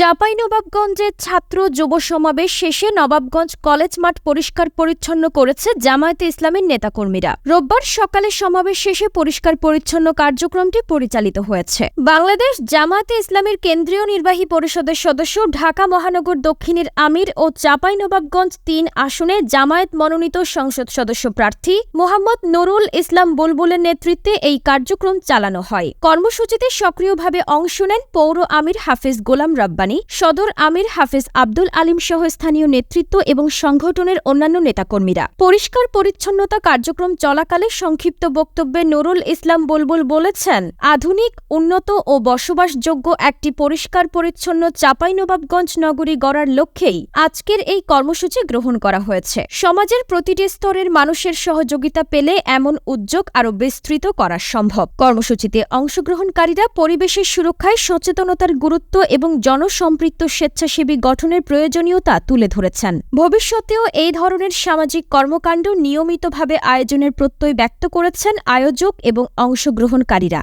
চাঁপাইনবাবগঞ্জে ছাত্র যুব সমাবেশ শেষে নবাবগঞ্জ কলেজ মাঠ পরিষ্কার পরিচ্ছন্ন করেছে জামায়াতে ইসলামের নেতাকর্মীরা। রোববার সকালে সমাবেশ শেষে পরিষ্কার পরিচ্ছন্ন কার্যক্রমটি পরিচালিত হয়েছে। বাংলাদেশ জামায়াতে ইসলামের কেন্দ্রীয় নির্বাহী পরিষদের সদস্য ঢাকা মহানগর দক্ষিণের আমির ও চাঁপাইনবাবগঞ্জ তিন আসনে জামায়াত মনোনীত সংসদ সদস্য প্রার্থী মোহাম্মদ নুরুল ইসলাম বুলবুলের নেতৃত্বে এই কার্যক্রম চালানো হয়। কর্মসূচিতে সক্রিয়ভাবে অংশ নেন পৌর আমির হাফিজ গোলাম রাব্বানি। সদর আমির হাফিজ আব্দুল আলিম সহ স্থানীয় নেতৃত্ব এবং সংগঠনের অন্যান্য নেতাকর্মীরা। পরিষ্কার পরিচ্ছন্নতা কার্যক্রম চলাকালে সংক্ষিপ্ত বক্তব্যে নুরুল ইসলাম বুলবুল বলেছেন, আধুনিক, উন্নত ও বসবাসযোগ্য একটি পরিষ্কার পরিচ্ছন্ন চাঁপাইনবাবগঞ্জ নগরী গড়ার লক্ষ্যেই আজকের এই কর্মসূচি গ্রহণ করা হয়েছে। সমাজের প্রতিটি স্তরের মানুষের সহযোগিতা পেলে এমন উদ্যোগ আরও বিস্তৃত করা সম্ভব। কর্মসূচিতে অংশগ্রহণকারীরা পরিবেশের সুরক্ষায় সচেতনতার গুরুত্ব এবং জনসম্পৃক্ত স্বেচ্ছাসেবী গঠনের প্রয়োজনীয়তা তুলে ধরেছেন। ভবিষ্যতেও এই ধরনের সামাজিক কর্মকাণ্ড নিয়মিতভাবে আয়োজনের প্রত্যয় ব্যক্ত করেছেন আয়োজক এবং অংশগ্রহণকারীরা।